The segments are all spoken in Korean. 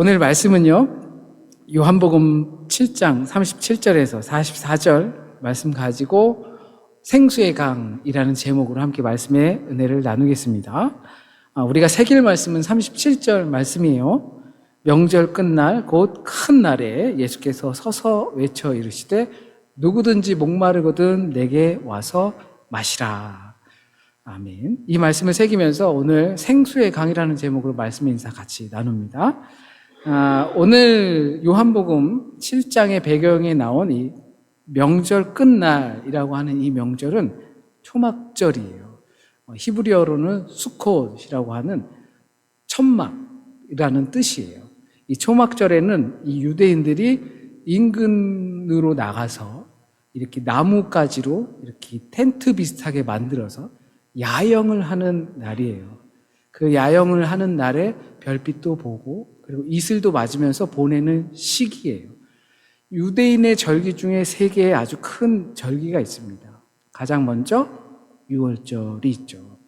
오늘 말씀은요, 요한복음 7장 37절에서 44절 말씀 가지고 생수의 강이라는 제목으로 함께 말씀의 은혜를 나누겠습니다. 아, 우리가 새길 말씀은 37절 말씀이에요. 명절 끝날 곧 큰 날에 예수께서 서서 외쳐 이르시되 누구든지 목마르거든 내게 와서 마시라. 아멘. 이 말씀을 새기면서 오늘 생수의 강이라는 제목으로 말씀의 인사 같이 나눕니다. 아, 오늘 요한복음 7장의 배경에 나온 이 명절 끝날이라고 하는 이 명절은 초막절이에요. 어, 히브리어로는 수콧이라고 하는 천막이라는 뜻이에요. 이 초막절에는 이 유대인들이 인근으로 나가서 이렇게 나무가지로 이렇게 텐트 비슷하게 만들어서 야영을 하는 날이에요. 그 야영을 하는 날에 별빛도 보고 그리고 이슬도 맞으면서 보내는 시기예요. 유대인의 절기 중에 세 개의 아주 큰 절기가 있습니다. 가장 먼저 유월절이 있죠.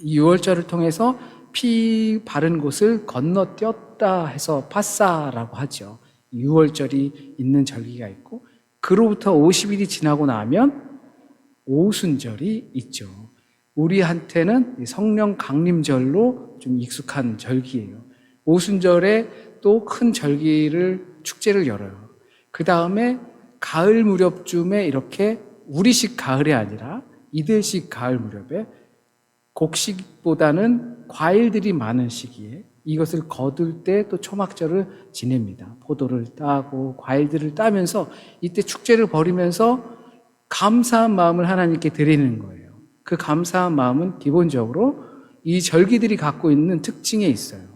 이 유월절을 통해서 피 바른 곳을 건너뛰었다 해서 파사라고 하죠. 유월절이 있는 절기가 있고 그로부터 50일이 지나고 나면 오순절이 있죠. 우리한테는 이 성령 강림절로 좀 익숙한 절기예요. 오순절에 또 큰 절기를 축제를 열어요. 그 다음에 가을 무렵쯤에 이렇게 우리식 가을이 아니라 이들식 가을 무렵에 곡식보다는 과일들이 많은 시기에 이것을 거둘 때 또 초막절을 지냅니다. 포도를 따고 과일들을 따면서 이때 축제를 벌이면서 감사한 마음을 하나님께 드리는 거예요. 그 감사한 마음은 기본적으로 이 절기들이 갖고 있는 특징에 있어요.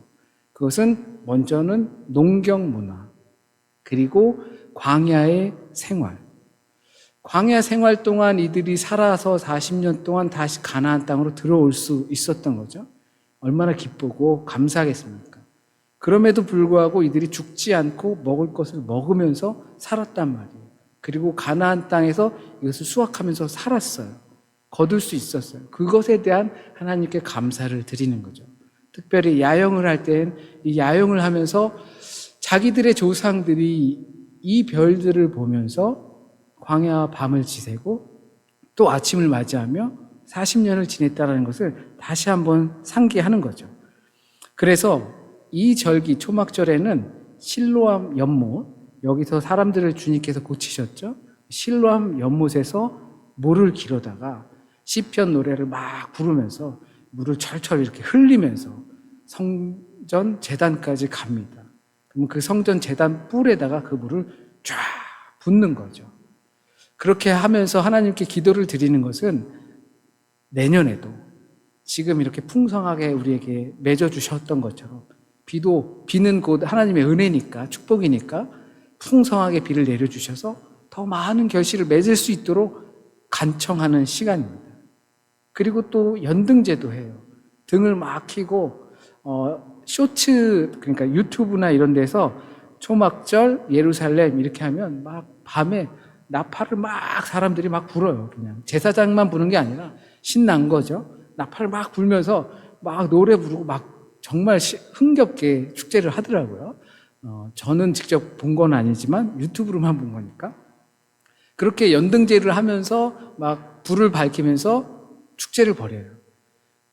그것은 먼저는 농경 문화, 그리고 광야의 생활. 광야 생활 동안 이들이 살아서 40년 동안 다시 가나안 땅으로 들어올 수 있었던 거죠. 얼마나 기쁘고 감사하겠습니까? 그럼에도 불구하고 이들이 죽지 않고 먹을 것을 먹으면서 살았단 말이에요. 그리고 가나안 땅에서 이것을 수확하면서 살았어요. 거둘 수 있었어요. 그것에 대한 하나님께 감사를 드리는 거죠. 특별히 야영을 할 땐 이 야영을 하면서 자기들의 조상들이 이 별들을 보면서 광야 밤을 지새고 또 아침을 맞이하며 40년을 지냈다는 것을 다시 한번 상기하는 거죠. 그래서 이 절기 초막절에는 실로암 연못 여기서 사람들을 주님께서 고치셨죠. 실로암 연못에서 물을 기르다가 시편 노래를 막 부르면서 물을 철철 이렇게 흘리면서 성전 재단까지 갑니다. 그럼 그 성전 재단 뿔에다가 그 물을 쫙 붓는 거죠. 그렇게 하면서 하나님께 기도를 드리는 것은 내년에도 지금 이렇게 풍성하게 우리에게 맺어주셨던 것처럼 비도, 비는 곧 하나님의 은혜니까, 축복이니까 풍성하게 비를 내려주셔서 더 많은 결실을 맺을 수 있도록 간청하는 시간입니다. 그리고 또 연등제도 해요. 등을 막 키고, 어, 쇼츠, 그러니까 유튜브나 이런 데서 초막절, 예루살렘 이렇게 하면 막 밤에 나팔을 막 사람들이 막 불어요. 그냥 제사장만 부는 게 아니라 신난 거죠. 나팔을 막 불면서 막 노래 부르고 막 정말 시- 흥겹게 축제를 하더라고요. 어, 저는 직접 본 건 아니지만 유튜브로만 본 거니까. 그렇게 연등제를 하면서 막 불을 밝히면서 축제를 벌여요.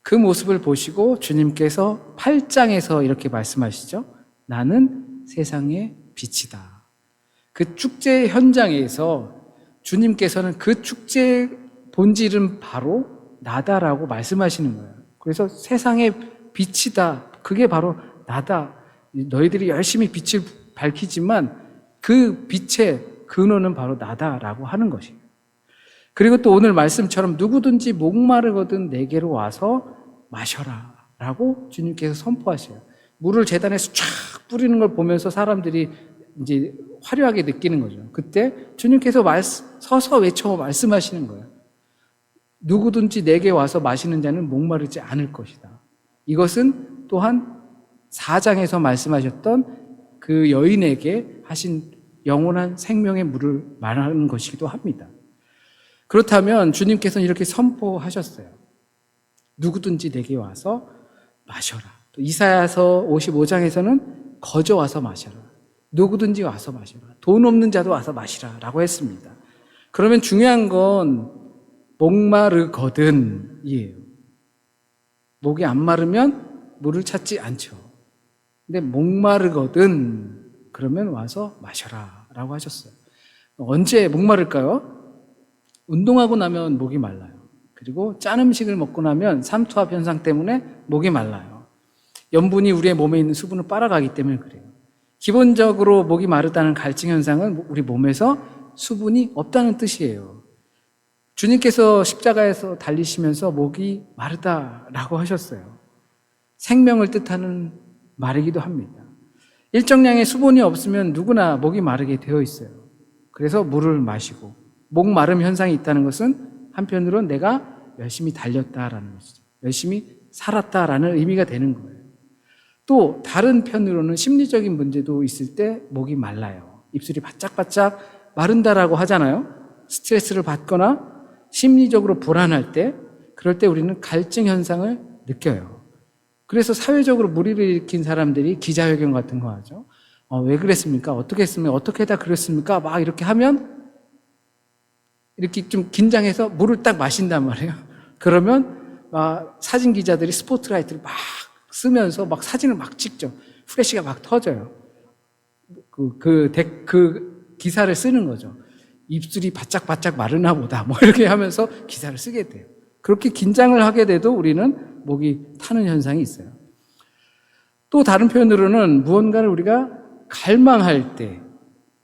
그 모습을 보시고 주님께서 8장에서 이렇게 말씀하시죠. 나는 세상의 빛이다. 그 축제 현장에서 주님께서는 그 축제의 본질은 바로 나다라고 말씀하시는 거예요. 그래서 세상의 빛이다. 그게 바로 나다. 너희들이 열심히 빛을 밝히지만 그 빛의 근원은 바로 나다라고 하는 것이에요. 그리고 또 오늘 말씀처럼 누구든지 목마르거든 내게로 와서 마셔라. 라고 주님께서 선포하셔요. 물을 재단에서 쫙 뿌리는 걸 보면서 사람들이 이제 화려하게 느끼는 거죠. 그때 주님께서 말, 서서 외쳐 말씀하시는 거예요. 누구든지 내게 와서 마시는 자는 목마르지 않을 것이다. 이것은 또한 4장에서 말씀하셨던 그 여인에게 하신 영원한 생명의 물을 말하는 것이기도 합니다. 그렇다면 주님께서는 이렇게 선포하셨어요. 누구든지 내게 와서 마셔라. 또 이사야서 55장에서는 거저 와서 마셔라. 누구든지 와서 마셔라. 돈 없는 자도 와서 마시라. 라고 했습니다. 그러면 중요한 건 목마르거든이에요. 목이 안 마르면 물을 찾지 않죠. 근데 목마르거든 그러면 와서 마셔라 라고 하셨어요. 언제 목마를까요? 운동하고 나면 목이 말라요. 그리고 짠 음식을 먹고 나면 삼투압 현상 때문에 목이 말라요. 염분이 우리의 몸에 있는 수분을 빨아가기 때문에 그래요. 기본적으로 목이 마르다는 갈증 현상은 우리 몸에서 수분이 없다는 뜻이에요. 주님께서 십자가에서 달리시면서 목이 마르다라고 하셨어요. 생명을 뜻하는 마르기도 합니다. 일정량의 수분이 없으면 누구나 목이 마르게 되어 있어요. 그래서 물을 마시고 목 마름 현상이 있다는 것은 한편으로는 내가 열심히 달렸다라는 것이죠. 열심히 살았다라는 의미가 되는 거예요. 또 다른 편으로는 심리적인 문제도 있을 때 목이 말라요. 입술이 바짝바짝 마른다라고 하잖아요. 스트레스를 받거나 심리적으로 불안할 때 그럴 때 우리는 갈증 현상을 느껴요. 그래서 사회적으로 무리를 일으킨 사람들이 기자회견 같은 거 하죠. 어, 왜 그랬습니까? 어떻게 했습니까? 어떻게 다 그랬습니까? 막 이렇게 하면 이렇게 좀 긴장해서 물을 딱 마신단 말이에요. 그러면 막 사진 기자들이 스포트라이트를 막 쓰면서 막 사진을 막 찍죠. 후레쉬가 막 터져요. 그, 그, 데, 그 기사를 쓰는 거죠. 입술이 바짝바짝 마르나 보다. 뭐 이렇게 하면서 기사를 쓰게 돼요. 그렇게 긴장을 하게 돼도 우리는 목이 타는 현상이 있어요. 또 다른 표현으로는 무언가를 우리가 갈망할 때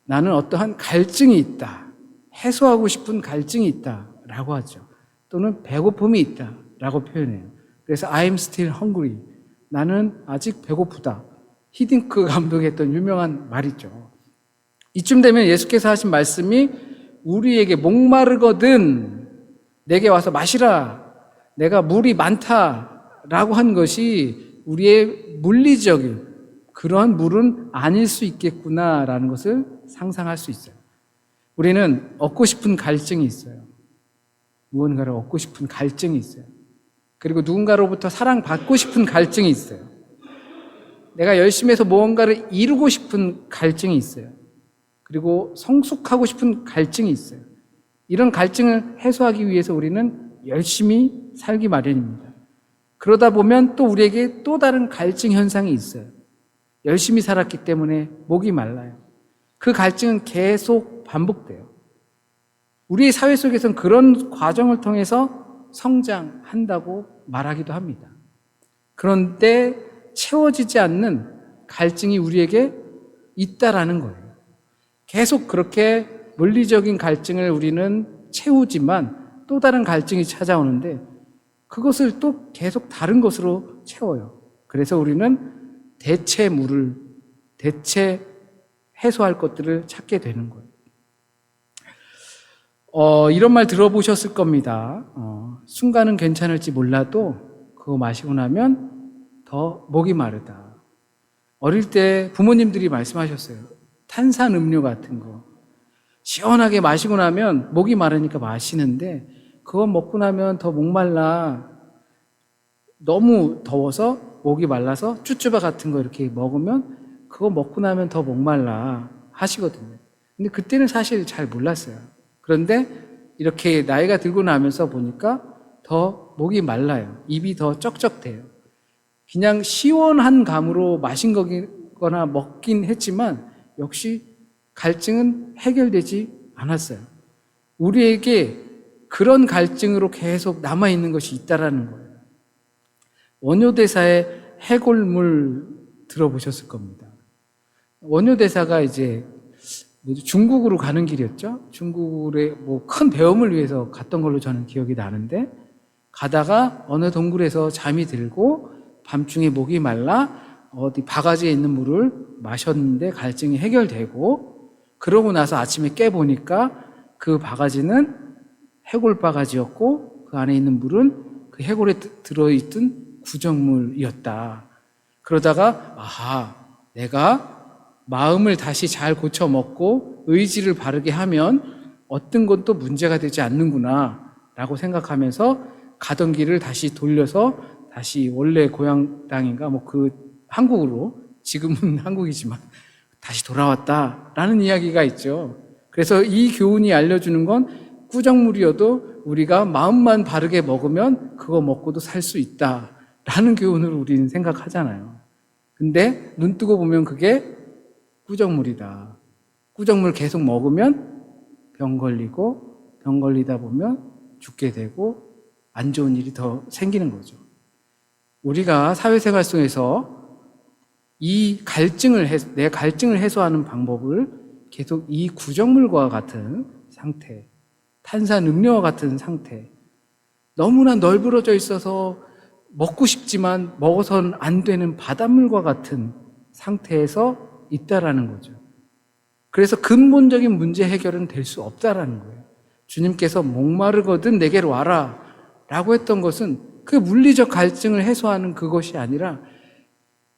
나는 어떠한 갈증이 있다. 해소하고 싶은 갈증이 있다. 라고 하죠. 또는 배고픔이 있다. 라고 표현해요. 그래서 I'm still hungry. 나는 아직 배고프다. 히딩크 감독이 했던 유명한 말이죠. 이쯤 되면 예수께서 하신 말씀이 우리에게 목마르거든 내게 와서 마시라. 내가 물이 많다라고 한 것이 우리의 물리적인 그러한 물은 아닐 수 있겠구나라는 것을 상상할 수 있어요. 우리는 얻고 싶은 갈증이 있어요. 무언가를 얻고 싶은 갈증이 있어요. 그리고 누군가로부터 사랑받고 싶은 갈증이 있어요. 내가 열심히 해서 무언가를 이루고 싶은 갈증이 있어요. 그리고 성숙하고 싶은 갈증이 있어요. 이런 갈증을 해소하기 위해서 우리는 열심히 살기 마련입니다. 그러다 보면 또 우리에게 또 다른 갈증 현상이 있어요. 열심히 살았기 때문에 목이 말라요. 그 갈증은 계속 반복돼요. 우리 사회 속에서는 그런 과정을 통해서 성장한다고 말하기도 합니다. 그런데 채워지지 않는 갈증이 우리에게 있다라는 거예요. 계속 그렇게 물리적인 갈증을 우리는 채우지만 또 다른 갈증이 찾아오는데 그것을 또 계속 다른 것으로 채워요. 그래서 우리는 대체물을, 대체 해소할 것들을 찾게 되는 거예요. 어, 이런 말 들어보셨을 겁니다. 어, 순간은 괜찮을지 몰라도 그거 마시고 나면 더 목이 마르다. 어릴 때 부모님들이 말씀하셨어요. 탄산 음료 같은 거. 시원하게 마시고 나면 목이 마르니까 마시는데 그거 먹고 나면 더 목말라. 너무 더워서 목이 말라서 쭈쭈바 같은 거 이렇게 먹으면 그거 먹고 나면 더 목말라 하시거든요. 근데 그때는 사실 잘 몰랐어요. 그런데 이렇게 나이가 들고 나면서 보니까 더 목이 말라요. 입이 더 쩍쩍대요. 그냥 시원한 감으로 마신 거거나 먹긴 했지만 역시 갈증은 해결되지 않았어요. 우리에게 그런 갈증으로 계속 남아있는 것이 있다라는 거예요. 원효대사의 해골물 들어보셨을 겁니다. 원효대사가 이제 중국으로 가는 길이었죠. 중국의 뭐 큰 배움을 위해서 갔던 걸로 저는 기억이 나는데 가다가 어느 동굴에서 잠이 들고 밤중에 목이 말라 어디 바가지에 있는 물을 마셨는데 갈증이 해결되고 그러고 나서 아침에 깨 보니까 그 바가지는 해골 바가지였고 그 안에 있는 물은 그 해골에 들어있던 구정물이었다. 그러다가 아하 내가 마음을 다시 잘 고쳐 먹고 의지를 바르게 하면 어떤 것도 문제가 되지 않는구나 라고 생각하면서 가던 길을 다시 돌려서 다시 원래 고향 땅인가 뭐 그 한국으로 지금은 한국이지만 다시 돌아왔다라는 이야기가 있죠. 그래서 이 교훈이 알려주는 건 꾸정물이어도 우리가 마음만 바르게 먹으면 그거 먹고도 살 수 있다라는 교훈을 우리는 생각하잖아요. 근데 눈 뜨고 보면 그게 꾸정물이다. 꾸정물 계속 먹으면 병 걸리고 병 걸리다 보면 죽게 되고 안 좋은 일이 더 생기는 거죠. 우리가 사회생활 속에서 이 갈증을 해, 내 갈증을 해소하는 방법을 계속 이 구정물과 같은 상태, 탄산 음료와 같은 상태, 너무나 널브러져 있어서 먹고 싶지만 먹어서는 안 되는 바닷물과 같은 상태에서 있다라는 거죠. 그래서 근본적인 문제 해결은 될 수 없다라는 거예요. 주님께서 목마르거든 내게로 와라 라고 했던 것은 그 물리적 갈증을 해소하는 그것이 아니라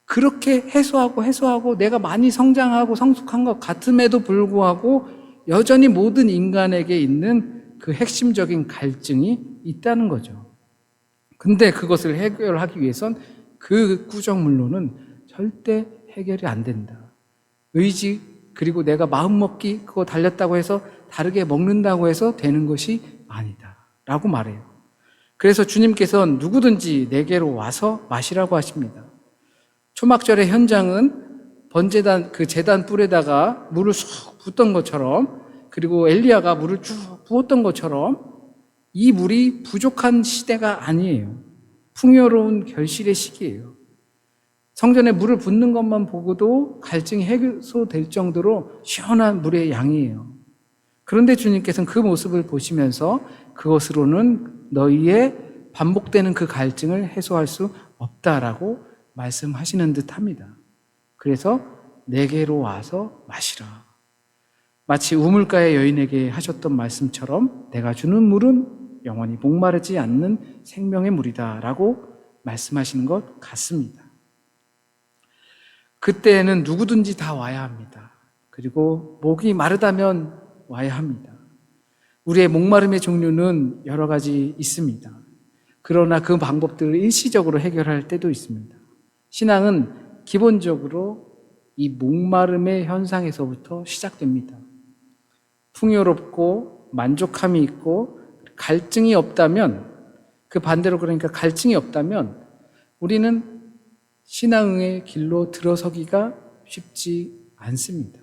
그렇게 해소하고 해소하고 내가 많이 성장하고 성숙한 것 같음에도 불구하고 여전히 모든 인간에게 있는 그 핵심적인 갈증이 있다는 거죠. 근데 그것을 해결하기 위해선 그 꾸정물로는 절대 해결이 안 된다. 의지, 그리고 내가 마음 먹기, 그거 달렸다고 해서 다르게 먹는다고 해서 되는 것이 아니다. 라고 말해요. 그래서 주님께서는 누구든지 내게로 와서 마시라고 하십니다. 초막절의 현장은 번제단, 그 제단 뿔에다가 물을 쑥 붓던 것처럼, 그리고 엘리야가 물을 쭉 부었던 것처럼, 이 물이 부족한 시대가 아니에요. 풍요로운 결실의 시기예요. 성전에 물을 붓는 것만 보고도 갈증이 해소될 정도로 시원한 물의 양이에요. 그런데 주님께서는 그 모습을 보시면서 그것으로는 너희의 반복되는 그 갈증을 해소할 수 없다라고 말씀하시는 듯 합니다. 그래서 내게로 와서 마시라. 마치 우물가의 여인에게 하셨던 말씀처럼 내가 주는 물은 영원히 목마르지 않는 생명의 물이다라고 말씀하시는 것 같습니다. 그때에는 누구든지 다 와야 합니다. 그리고 목이 마르다면 와야 합니다. 우리의 목마름의 종류는 여러 가지 있습니다. 그러나 그 방법들을 일시적으로 해결할 때도 있습니다. 신앙은 기본적으로 이 목마름의 현상에서부터 시작됩니다. 풍요롭고 만족함이 있고 갈증이 없다면 그 반대로 그러니까 갈증이 없다면 우리는 신앙의 길로 들어서기가 쉽지 않습니다.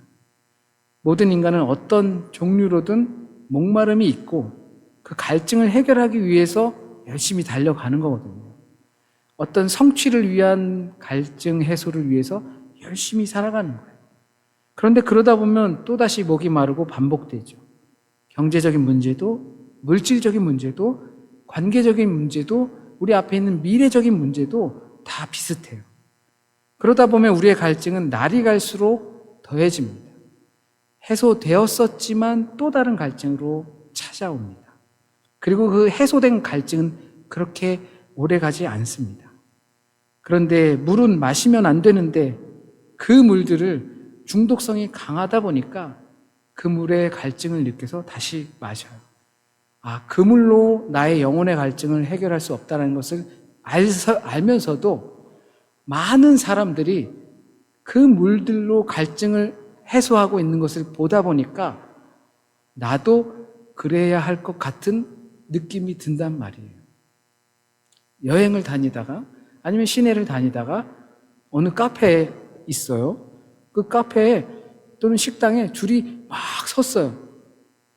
모든 인간은 어떤 종류로든 목마름이 있고 그 갈증을 해결하기 위해서 열심히 달려가는 거거든요. 어떤 성취를 위한 갈증 해소를 위해서 열심히 살아가는 거예요. 그런데 그러다 보면 또다시 목이 마르고 반복되죠. 경제적인 문제도, 물질적인 문제도, 관계적인 문제도, 우리 앞에 있는 미래적인 문제도 다 비슷해요. 그러다 보면 우리의 갈증은 날이 갈수록 더해집니다. 해소되었었지만 또 다른 갈증으로 찾아옵니다. 그리고 그 해소된 갈증은 그렇게 오래 가지 않습니다. 그런데 물은 마시면 안 되는데 그 물들을 중독성이 강하다 보니까 그 물의 갈증을 느껴서 다시 마셔요. 아, 그 물로 나의 영혼의 갈증을 해결할 수 없다는 것을 알면서도 많은 사람들이 그 물들로 갈증을 해소하고 있는 것을 보다 보니까 나도 그래야 할 것 같은 느낌이 든단 말이에요. 여행을 다니다가 아니면 시내를 다니다가 어느 카페에 있어요. 그 카페에 또는 식당에 줄이 막 섰어요.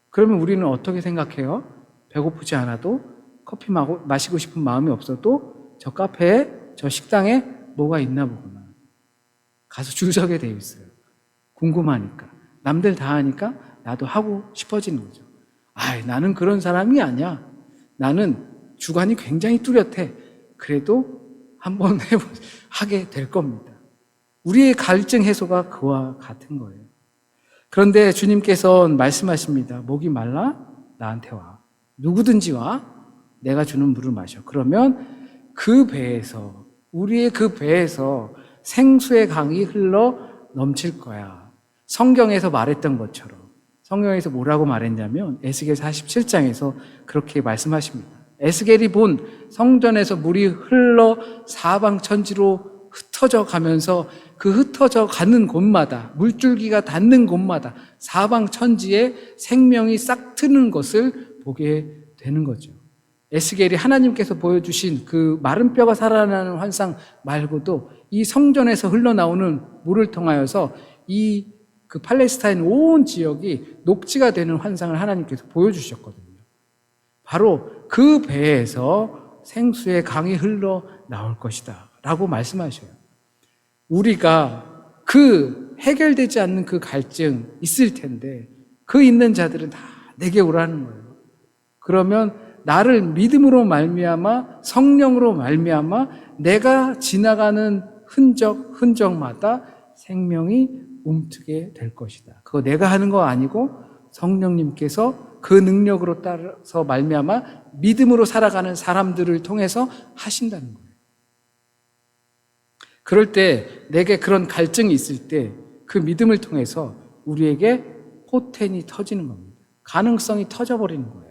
그러면 우리는 어떻게 생각해요? 배고프지 않아도 커피 마시고 싶은 마음이 없어도 저 카페에 저 식당에 뭐가 있나 보구나. 가서 줄 서게 되어 있어요. 궁금하니까. 남들 다 하니까 나도 하고 싶어지는 거죠. 아, 나는 그런 사람이 아니야. 나는 주관이 굉장히 뚜렷해. 그래도 한번 해보, 하게 될 겁니다. 우리의 갈증 해소가 그와 같은 거예요. 그런데 주님께서 말씀하십니다. 목이 말라? 나한테 와. 누구든지 와. 내가 주는 물을 마셔. 그러면 그 배에서, 우리의 그 배에서 생수의 강이 흘러 넘칠 거야. 성경에서 말했던 것처럼. 성경에서 뭐라고 말했냐면, 에스겔 47장에서 그렇게 말씀하십니다. 에스겔이 본 성전에서 물이 흘러 사방 천지로 흩어져 가면서 그 흩어져 가는 곳마다 물줄기가 닿는 곳마다 사방 천지에 생명이 싹 트는 것을 보게 되는 거죠. 에스겔이 하나님께서 보여주신 그 마른 뼈가 살아나는 환상 말고도 이 성전에서 흘러나오는 물을 통하여서 이 그 팔레스타인 온 지역이 녹지가 되는 환상을 하나님께서 보여주셨거든요. 바로 그 배에서 생수의 강이 흘러 나올 것이다. 라고 말씀하셔요. 우리가 그 해결되지 않는 그 갈증 있을 텐데 그 있는 자들은 다 내게 오라는 거예요. 그러면 나를 믿음으로 말미암아 성령으로 말미암아 내가 지나가는 흔적 흔적마다 생명이 움트게 될 것이다. 그거 내가 하는 거 아니고 성령님께서 그 능력으로 따라서 말미암아 믿음으로 살아가는 사람들을 통해서 하신다는 거예요. 그럴 때 내게 그런 갈증이 있을 때 그 믿음을 통해서 우리에게 포텐이 터지는 겁니다. 가능성이 터져버리는 거예요.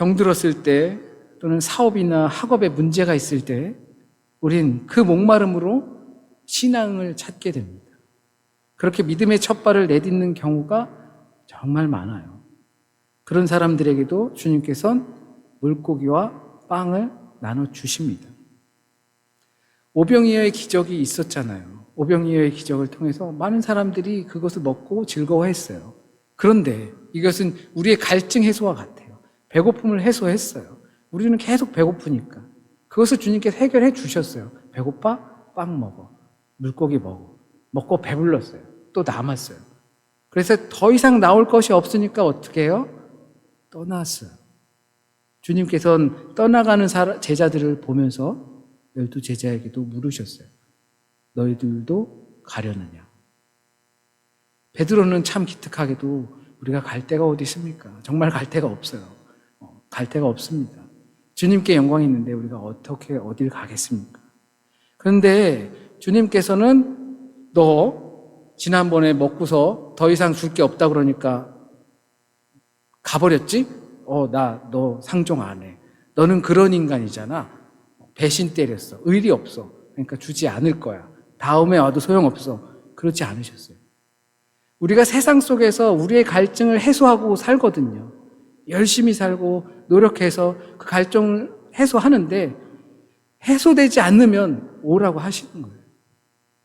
병들었을 때 또는 사업이나 학업에 문제가 있을 때 우린 그 목마름으로 신앙을 찾게 됩니다. 그렇게 믿음의 첫 발을 내딛는 경우가 정말 많아요. 그런 사람들에게도 주님께서는 물고기와 빵을 나눠 주십니다. 오병이어의 기적이 있었잖아요. 오병이어의 기적을 통해서 많은 사람들이 그것을 먹고 즐거워했어요. 그런데 이것은 우리의 갈증 해소와 같아요. 배고픔을 해소했어요. 우리는 계속 배고프니까. 그것을 주님께서 해결해 주셨어요. 배고파? 빵 먹어. 물고기 먹어. 먹고 배불렀어요. 또 남았어요. 그래서 더 이상 나올 것이 없으니까 어떻게 해요? 떠났어요. 주님께서는 떠나가는 제자들을 보면서 열두 제자에게도 물으셨어요. 너희들도 가려느냐? 베드로는 참 기특하게도 우리가 갈 데가 어디 있습니까? 정말 갈 데가 없어요. 어, 갈 데가 없습니다. 주님께 영광이 있는데 우리가 어떻게 어딜 가겠습니까? 그런데 주님께서는 너 지난번에 먹고서 더 이상 줄 게 없다 그러니까 가버렸지? 어, 나 너 상종 안 해. 너는 그런 인간이잖아. 배신 때렸어. 의리 없어. 그러니까 주지 않을 거야. 다음에 와도 소용없어. 그렇지 않으셨어요. 우리가 세상 속에서 우리의 갈증을 해소하고 살거든요. 열심히 살고 노력해서 그 갈증을 해소하는데 해소되지 않으면 오라고 하시는 거예요.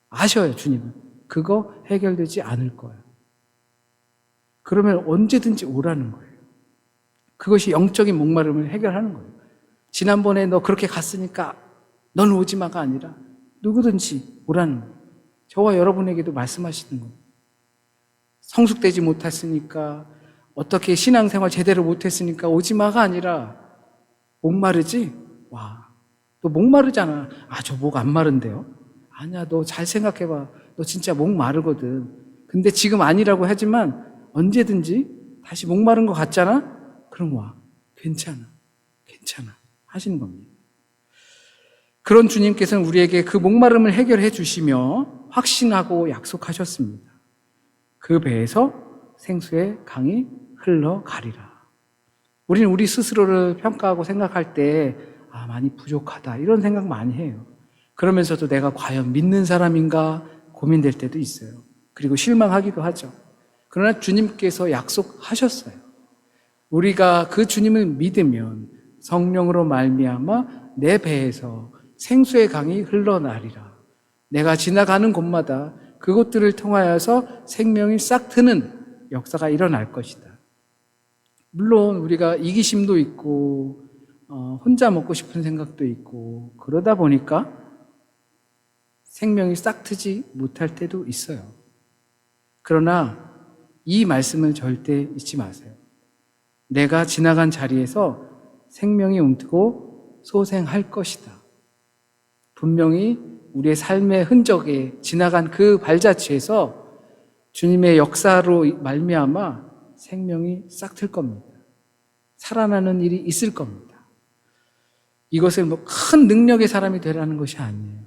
아셔요, 주님은. 그거 해결되지 않을 거야. 그러면 언제든지 오라는 거예요. 그것이 영적인 목마름을 해결하는 거예요. 지난번에 너 그렇게 갔으니까 넌 오지 마가 아니라 누구든지 오라는 거예요. 저와 여러분에게도 말씀하시는 거예요. 성숙되지 못했으니까 어떻게 신앙생활 제대로 못했으니까 오지 마가 아니라 목마르지? 와, 너 목마르잖아. 아, 저 목 안 마른데요? 아니야, 너 잘 생각해봐. 너 진짜 목 마르거든. 근데 지금 아니라고 하지만 언제든지 다시 목 마른 것 같잖아? 그럼 와. 괜찮아. 괜찮아. 하시는 겁니다. 그런 주님께서는 우리에게 그 목마름을 해결해 주시며 확신하고 약속하셨습니다. 그 배에서 생수의 강이 흘러가리라. 우리는 우리 스스로를 평가하고 생각할 때, 아, 많이 부족하다. 이런 생각 많이 해요. 그러면서도 내가 과연 믿는 사람인가 고민될 때도 있어요. 그리고 실망하기도 하죠. 그러나 주님께서 약속하셨어요. 우리가 그 주님을 믿으면 성령으로 말미암아 내 배에서 생수의 강이 흘러나리라. 내가 지나가는 곳마다 그곳들을 통하여서 생명이 싹 트는 역사가 일어날 것이다. 물론 우리가 이기심도 있고 어, 혼자 먹고 싶은 생각도 있고 그러다 보니까 생명이 싹 트지 못할 때도 있어요. 그러나 이 말씀을 절대 잊지 마세요. 내가 지나간 자리에서 생명이 움트고 소생할 것이다. 분명히 우리의 삶의 흔적에 지나간 그 발자취에서 주님의 역사로 말미암아 생명이 싹틀 겁니다. 살아나는 일이 있을 겁니다. 이것을 뭐 큰 능력의 사람이 되라는 것이 아니에요.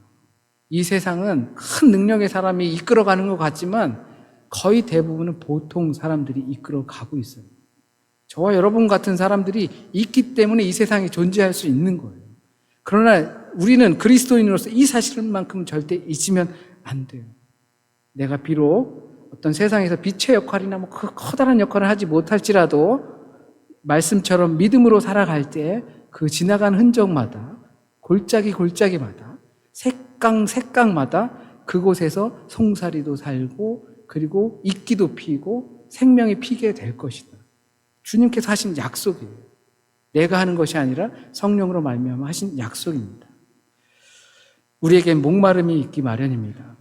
이 세상은 큰 능력의 사람이 이끌어가는 것 같지만 거의 대부분은 보통 사람들이 이끌어가고 있어요. 저와 여러분 같은 사람들이 있기 때문에 이 세상에 존재할 수 있는 거예요. 그러나 우리는 그리스도인으로서 이 사실만큼 절대 잊으면 안 돼요. 내가 비록 어떤 세상에서 빛의 역할이나 뭐 그 커다란 역할을 하지 못할지라도 말씀처럼 믿음으로 살아갈 때 그 지나간 흔적마다 골짜기 골짜기마다 색강 색강마다 그곳에서 송사리도 살고 그리고 이끼도 피고 생명이 피게 될 것이다. 주님께서 하신 약속이에요. 내가 하는 것이 아니라 성령으로 말미암아 하신 약속입니다. 우리에게 목마름이 있기 마련입니다.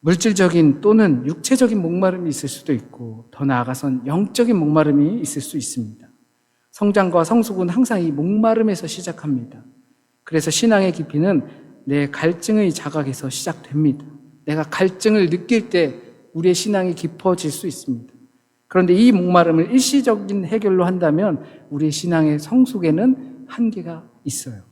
물질적인 또는 육체적인 목마름이 있을 수도 있고 더 나아가선 영적인 목마름이 있을 수 있습니다. 성장과 성숙은 항상 이 목마름에서 시작합니다. 그래서 신앙의 깊이는 내 갈증의 자각에서 시작됩니다. 내가 갈증을 느낄 때 우리의 신앙이 깊어질 수 있습니다. 그런데 이 목마름을 일시적인 해결로 한다면 우리의 신앙의 성숙에는 한계가 있어요.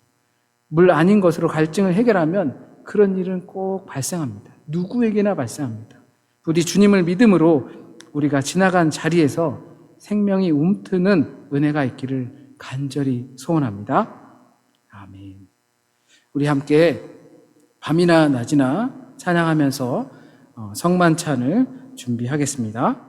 물 아닌 것으로 갈증을 해결하면 그런 일은 꼭 발생합니다. 누구에게나 발생합니다. 우리 주님을 믿음으로 우리가 지나간 자리에서 생명이 움트는 은혜가 있기를 간절히 소원합니다. 아멘. 우리 함께 밤이나 낮이나 찬양하면서 어, 성만찬을 준비하겠습니다.